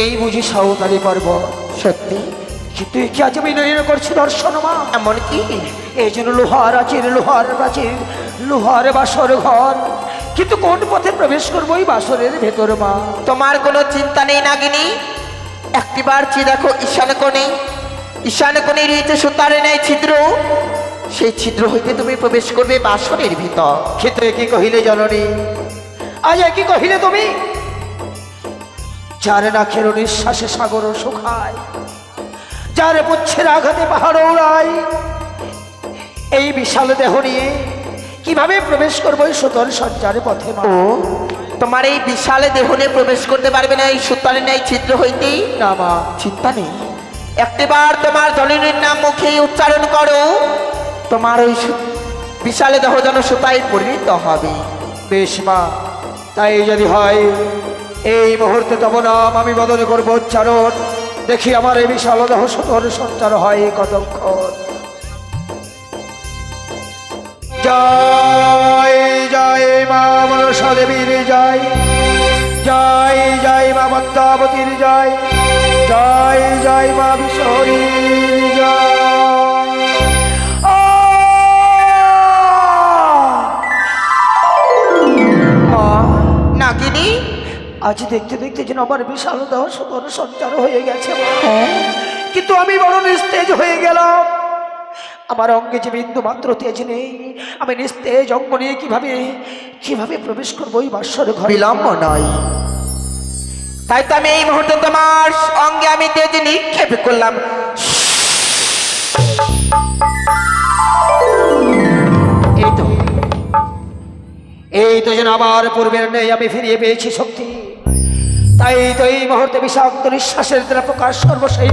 এই বুঝি সাঁওতালি পর্ব। সত্যি? এ কি আজ নয়ন করছি দর্শন মা? এমন কি এই জন্য লোহার আচির লোহার প্রাচীর লোহার বাসর ঘর কিন্তু কোন পথে প্রবেশ করব এই বাসরের ভেতর মা? তোমার কোনো চিন্তা নেই নাগিনী? একটিবার চেয়ে দেখো ঈশান কোণে। ঈশান কোণে রয়েছে সুতারে নেয় ছিদ্র। সেই ছিদ্র হইতে তুমি প্রবেশ করবে বাসনের ভিতর। খেতে কি কহিলে জননী? আজ কি কহিলে তুমি? যার না খেলো নিঃশ্বাসে সাগর শুকায় যার পুচ্ছের আঘাতে পাহাড় উড়ায় এই বিশাল দেহ নিয়ে কীভাবে প্রবেশ করব এই সুতল সঞ্চারে পথে ও তোমার এই বিশাল দেহনে প্রবেশ করতে পারবে না এই সুতারে নেয় ছিদ্র হইতেই? না মা চিন্তা নেই। একটিবার তোমার জননীর নাম মুখে উচ্চারণ করো। তোমার ওই বিশাল দেহ যেন সুতায় পরিণত হবে। বেশ মা তাই যদি হয় এই মুহূর্তে তব নাম আমি বদল করব উচ্চারণ। দেখি আমার এই বিশাল দেহ সুতল সঞ্চার হয় কতক্ষণ। জয় জয় মা মনসা দেবীর জয়। জয় জয় মা পদ্মাবতীর জয়। জয় জয় মা বিশ্বরীর আজ দেখতে দেখতে যেন আমার বিশাল দেহ সুতর সঞ্চার হয়ে গেছে। কিন্তু আমি বড় নিস্তেজ হয়ে গেলাম। আমার অঙ্গে যে বিন্দু মাত্র তেজ নেই আমি নিস্তেজ অঙ্গ নিয়ে কীভাবে কীভাবে প্রবেশ করব ওই বাসর ঘর? বিলম্ব নয়। তাই তো আমি এই মুহূর্তে তোমার অঙ্গে আমি তেজ নিক্ষেপ করলাম। এই তো। এই তো যেন আবার পূর্বের নেই আমি ফিরিয়ে পেয়েছি শক্তি। তাই তো এই মুহূর্তে বিষাক্ত নিঃশ্বাসের দ্বারা প্রকাশ করব সেই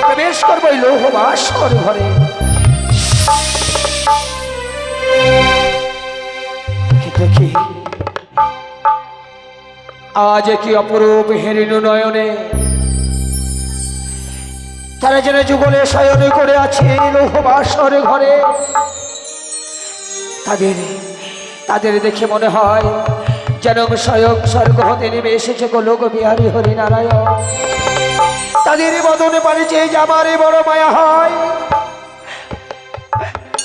প্রবেশ করব এই লৌহ ঘরে দেখি আজ কি অপরূপ হেরিন নয়নে। তারা যেন যুগলে শয়ন করে আছে লৌহ ঘরে তাদের তাদের দেখে মনে হয় যেন স্বয়ং স্বর্গ হতে নেমে এসেছে গোলক বিহারী হরিনারায়ণ। তাদের বদনে পারিছে যে আমারে বড় মায়া হয়।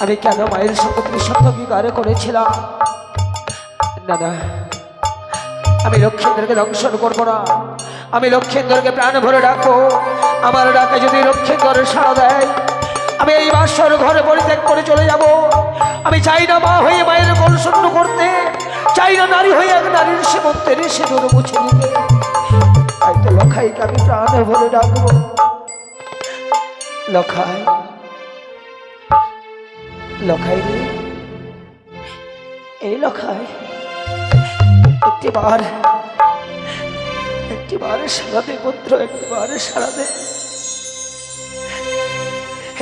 আমি কেন মায়ের সঙ্গে সত্য বিকার করেছিলাম? না আমি লক্ষ্মীন্দ্রকে দংশন করব না। আমি লক্ষ্মীন্দ্রকে প্রাণ ভরে ডাকবো। আমার ডাকে যদি লক্ষ্মীন্দ্র সাড়া দেয়, আমি এই বাসর ঘরে পরিত্যাগ করে চলে যাব। আমি চাই না মা হয়ে মায়ের কোল শূন্য করতে। চাই না নারী হয়ে এক নারীর সীমন্তের সিঁদুর মুছে দিতে। তাই তো লখাইকে আমি প্রাণ ভরে ডাকবো। লখাই লখাই রে, এই লখাই, একটিবার একটিবার সারাদে পুত্র, একটিবার সারাদে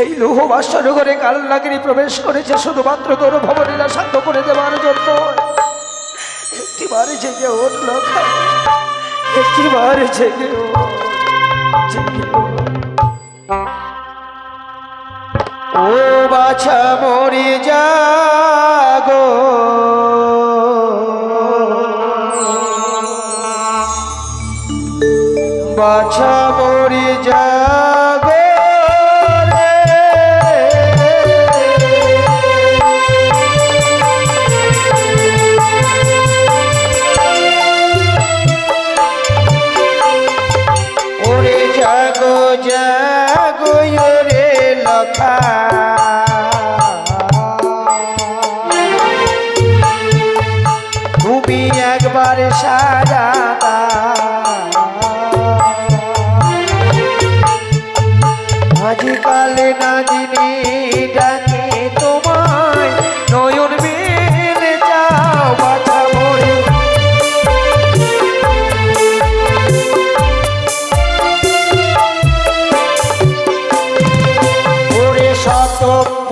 এই লৌহ বাসর ঘরে কাল লাগনি প্রবেশ করেছে, শুধুমাত্র তোর ভবনীলা শান্ত করে দেওয়ার জন্য। একটিবার জেগে উঠল একটিবার জেগে। ও বাছা মরি যাগো amor.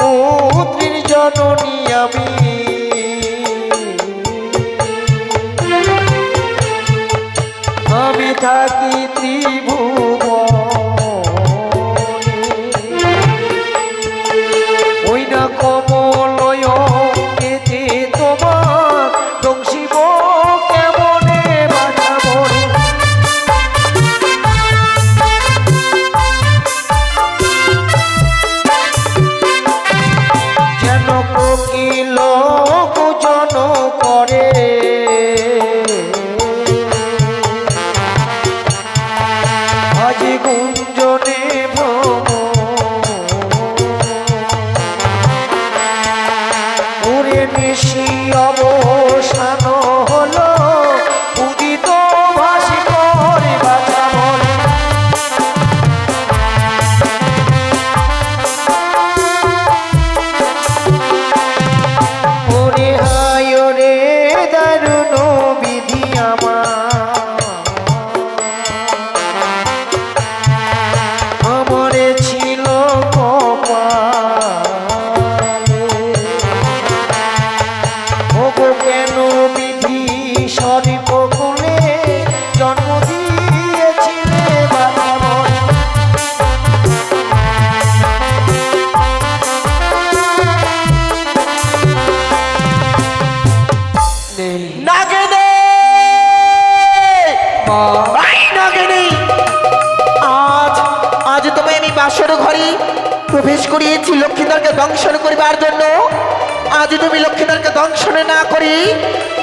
তুমি লক্ষ্মীদারকে দংশন না করি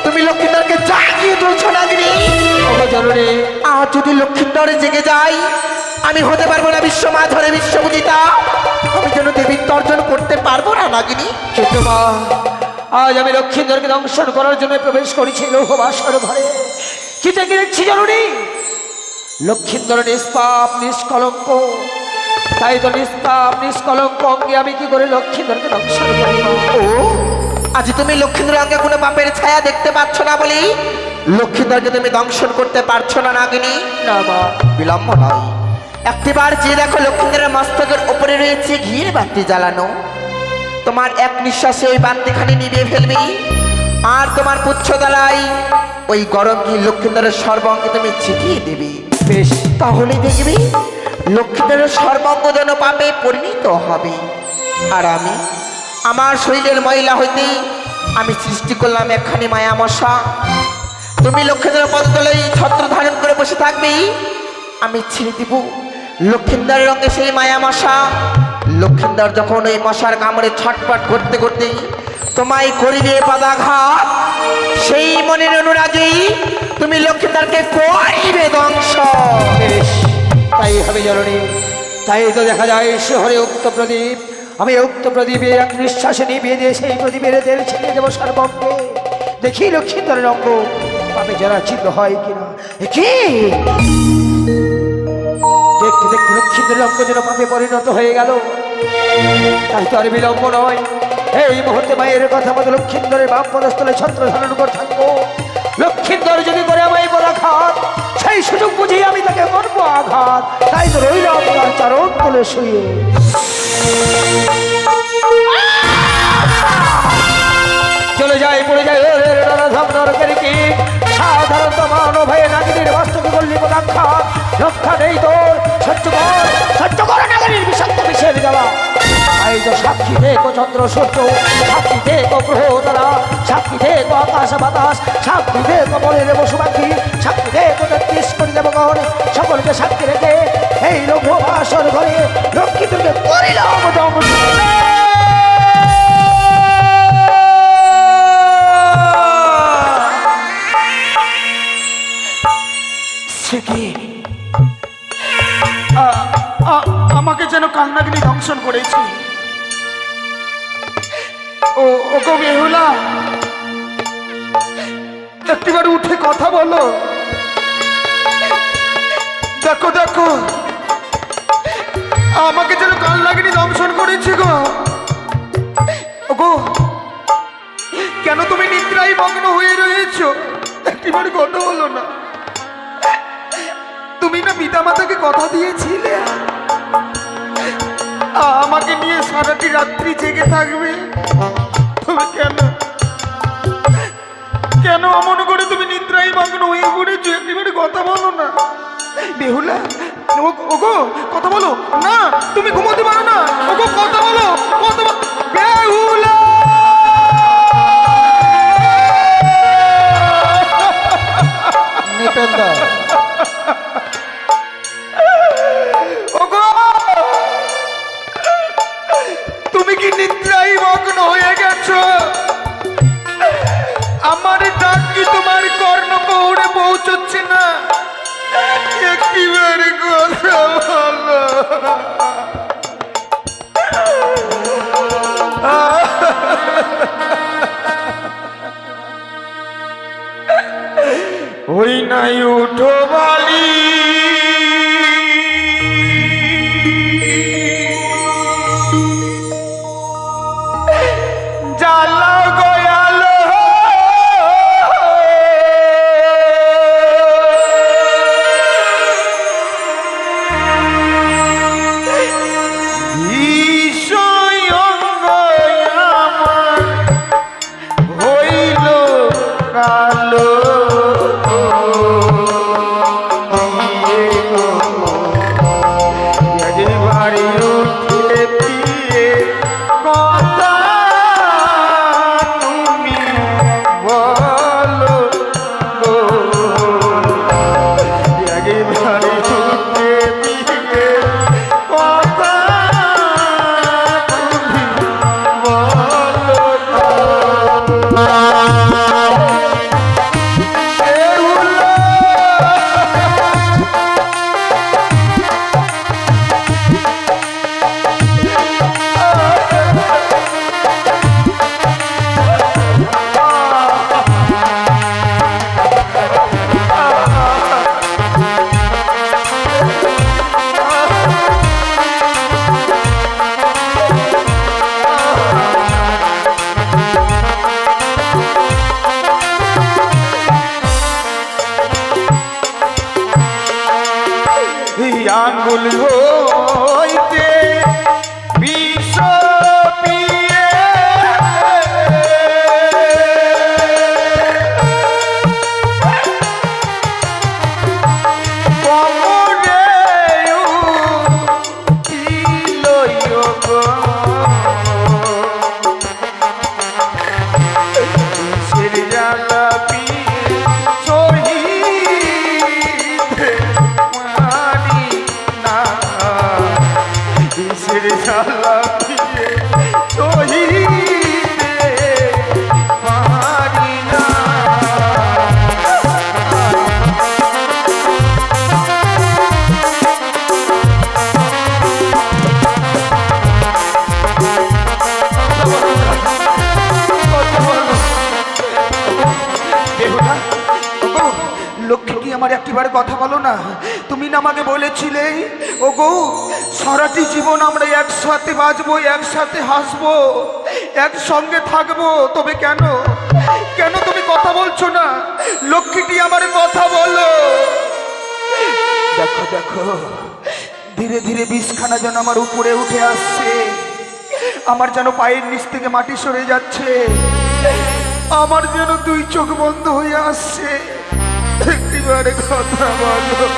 তুমি লক্ষ্মীদারকে জাগিয়ে তুলছ নাগিনী। ওগো জননী আজ যদি লক্ষ্মীন্দরে জেগে যাই আমি হতে পারব না বিশ্ব মাধরে বিশ্ববুদিতা আমি যেন দেবীর তর্জন করতে পারব না নাগিনী। মা আজ আমি লক্ষ্মীন্দরকে দংশন করার জন্য প্রবেশ করেছি লৌহবাসর ঘরে। কি দেখে দেখছি জননী লক্ষ্মীন্দর নিষ্পাপ নিষ্কলঙ্ক। তাই তো নিষ্পাপ নিষ্কলঙ্ক অঙ্গে আমি কি করে লক্ষ্মীন্দরকে দংশন করি? ও আজ তুমি লক্ষ্মীন্দর অঙ্গে কোনো পাপের ছায়া দেখতে পাচ্ছ না বলি? লক্ষ্মীন্দরকে তুমি দংশন করতে পারছ না নাগিনী? না মা। বিলম্ব নয়। একটিবার যে দেখো লক্ষ্মীন্দরের মস্তকের উপরে রয়েছে ঘির বাতি জ্বালানো। তোমার এক নিঃশ্বাসে ওই বাতিখানি নিভিয়ে ফেলবি। আর তোমার পুচ্ছ দালাই ওই গরম ঘি লক্ষ্মীন্দরের সর্বঙ্গে তুমি ছিটিয়ে দেবি। বেশ। তাহলে দেখবি লক্ষ্মীন্দরের সর্বঙ্গ যেন পাপে পরিণত হবে। আর আমি আমার শরীরের মহিলা হইতে আমি সৃষ্টি করলাম একখানি মায়া মশা। তুমি লক্ষ্মীন্দর পদতলে ছত্র ধারণ করে বসে থাকবি। আমি ছেড়ে দিব লক্ষ্মীন্দরের রঙে সেই মায়া মশা। লক্ষ্মীন্দর যখন ওই মশার কামড়ে ছটপট করতে করতে তোমায় করিবে পদাঘাত সেই মনের অনুরাগেই তুমি লক্ষ্মীন্দরকে করিবে ধ্বংস। বেশ, তাই হবে জননী। তাই তো দেখা যায় শহরে উক্ত প্রদীপ আমি উক্ত প্রদীপে এক নিঃশ্বাসে নিভিয়ে দিয়ে সেই প্রদীপের তেল ছেড়ে দেবো সর্বঙ্গে। দেখি লক্ষ্মীন্দরের অঙ্গ পাবে যারা চিত্র হয় কিনা। কি দেখতে দেখতে লক্ষ্মীন্দরের অঙ্গ যেন পাপে পরিণত হয়ে গেল। তাই তো আর বিলম্ব নয়। এই মুহূর্তে মায়ের কথা মতো লক্ষ্মীন্দরের বাম পদস্থলে ছত্র ধারণ করে থাকব। লক্ষ্মীন্দর যদি করে আমায় বলাঘাত সেই সুযোগ বুঝেই আমি তাকে করব আঘাত। তাই তো রইল আপনার চারণ তুলে শুয়ে। চলে যায়, পড়ে যায় চন্দ্র সূর্য, সাক্ষী দেখো গ্রহ তারা, সাক্ষী দেখো আকাশ বাতাস, সাক্ষী দেখো মনের পশু পাখি সাক্ষী দেখো তেত্রিশ কোটি দেবগণ, সকলকে সাক্ষী রেখে এই লঘু ঘরে লক্ষ্মীদেরকে করিলাম সে কি আ- আ- আমাকে যেন কান্নাগিনি দংশন করেছে। ও ওগো বেহুলা। একটিবার উঠে কথা বলো। দেখো দেখো। আমাকে যেন কান্নাগিনি দংশন করেছে গো। ওগো কেন তুমি নিদ্রায় মগ্ন হয়ে রয়েছো? একটিবার কথা বলো না। তুমি না পিতামাতাকে কথা দিয়েছিলে। আমাকে নিয়ে সারাটি রাত্রি জেগে থাকবে। কেন? কেন অমন করে তুমি নিদ্রাই মগ্ন হয়ে পড়েছো? একটিবার কথা বলো না। বেহুলা ওগো, কথা বলো। ওই নাই উঠো তুমি না আমাকে বলেছিলে? ওগো, সারাটি জীবন আমরা একসাথে বাঁচবো, একসাথে হাসবো, একসঙ্গে থাকব। তবে কেন? কেন তুমি কথা বলছো না? লক্ষ্মীটি আমার কথা বলো দেখো দেখো, ধীরে ধীরে বিষখানা যেন আমার উপরে উঠে আসছে। আমার যেন পায়ের নিচ থেকে মাটি সরে যাচ্ছে। আমার যেন দুই চোখ বন্ধ হয়ে আসছে। একটিবারে কথা বলো।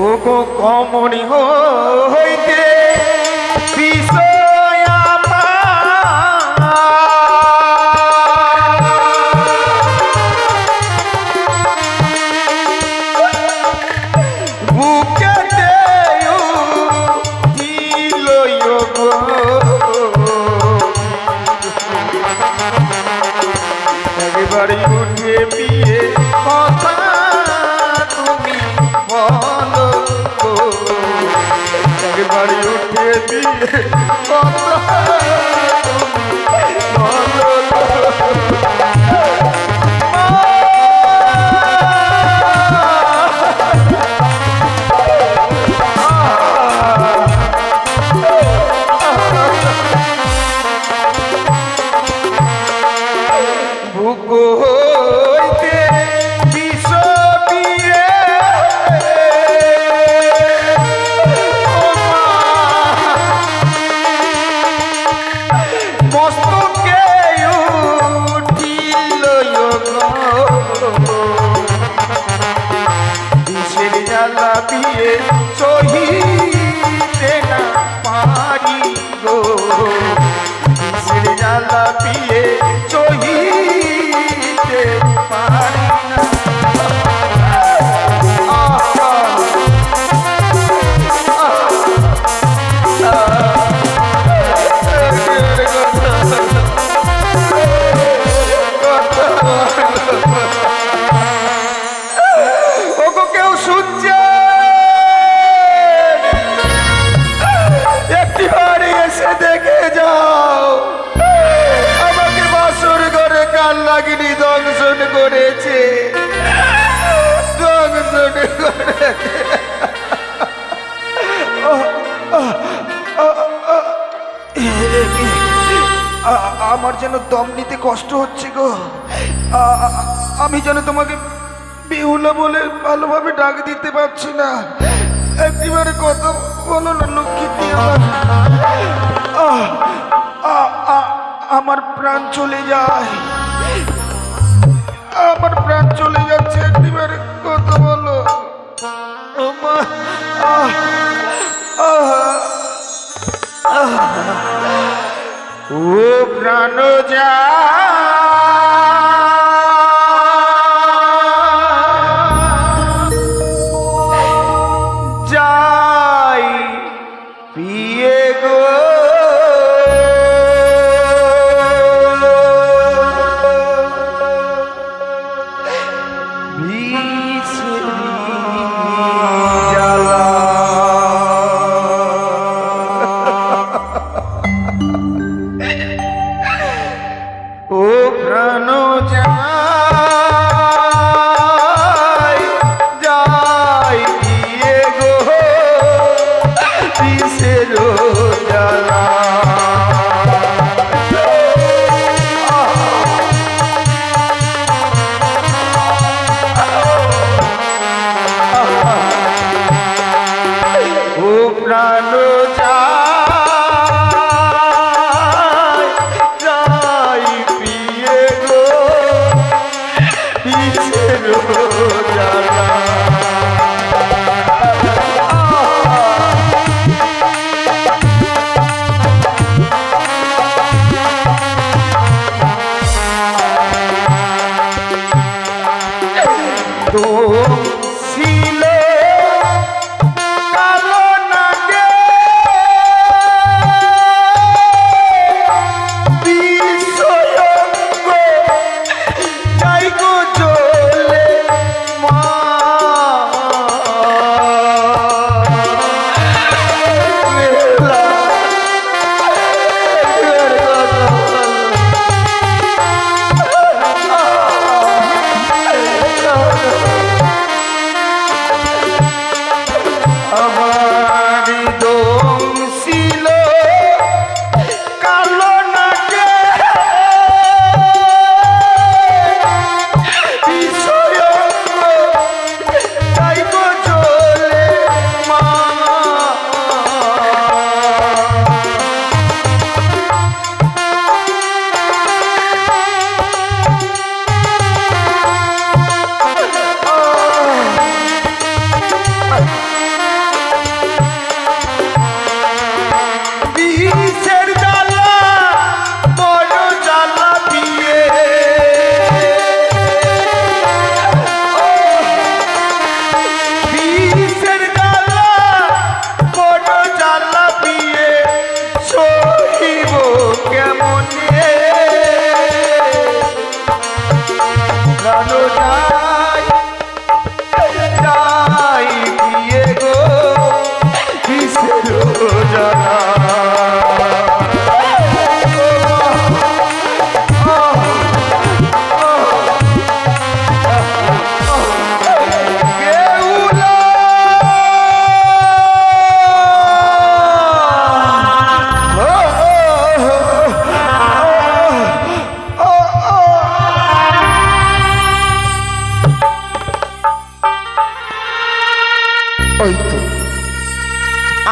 ও গো কমনি হইতে আমার যেন দম নিতে কষ্ট হচ্ছে গো। আমি যেন তোমাকে বেহুলা বলে ভালোভাবে ডাক দিতে পারছি না। একেবারে কথা বলো না লক্ষ্মী আহ, আ- আমার প্রাণ চলে যায়। আমার প্রাণ চলে যাচ্ছে একেবারে কথা বলো। মা আহ, আহ, ও প্রাণ যা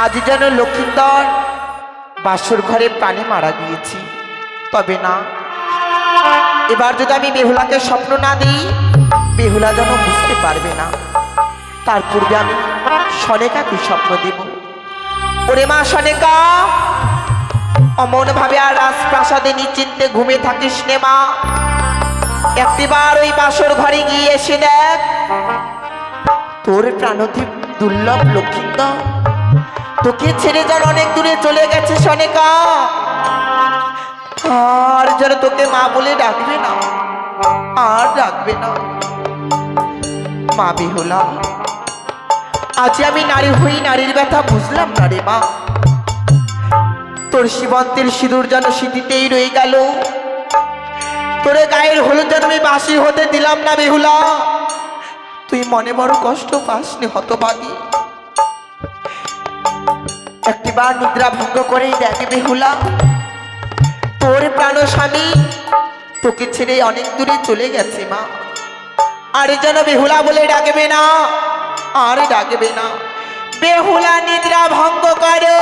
আজ যেন লক্ষ্মীন্দর বাসর ঘরে প্রাণে মারা গিয়েছি। তবে না। এবার যদি আমি বেহুলাকে স্বপ্ন না দিই, বেহুলা যেন বুঝতে পারবে না। তার পূর্বে আমি সনেকাকে স্বপ্ন দেব। ওরে মা সনেকা অমন ভাবে আর রাজপ্রাসাদে নিশ্চিন্তে ঘুমিয়ে থাকিস নে মা। একটিবার ওই বাসর ঘরে গিয়ে এসে দেখ, তোর প্রাণদীপ দুর্লভ লক্ষিন্দর তোকে ছেড়ে যেন অনেক দূরে চলে গেছে সনেকা। আর যেন তোকে মা বলে ডাকবে না, আর ডাকবে না। মা বেহুলা, আজ আমি নারী হই, নারীর ব্যথা বুঝলাম না রে মা। তোর সীমন্তের সিঁদুর যেন স্মৃতিতেই রয়ে গেল। তোরে গায়ের হলুদ যেন আমি বাসি হতে দিলাম না বেহুলা। তুই মনে বড় কষ্ট পাসনি হতবাগী একটিবার নিদ্রা ভঙ্গ করে দেখ বেহুলা তোর প্রাণ স্বামী, তোকে ছেড়ে অনেক দূরে চলে গেছে মা। আর যেন বেহুলা বলে ডাকবে না, আর ডাকবে না। বেহুলা নিদ্রা ভঙ্গ করো।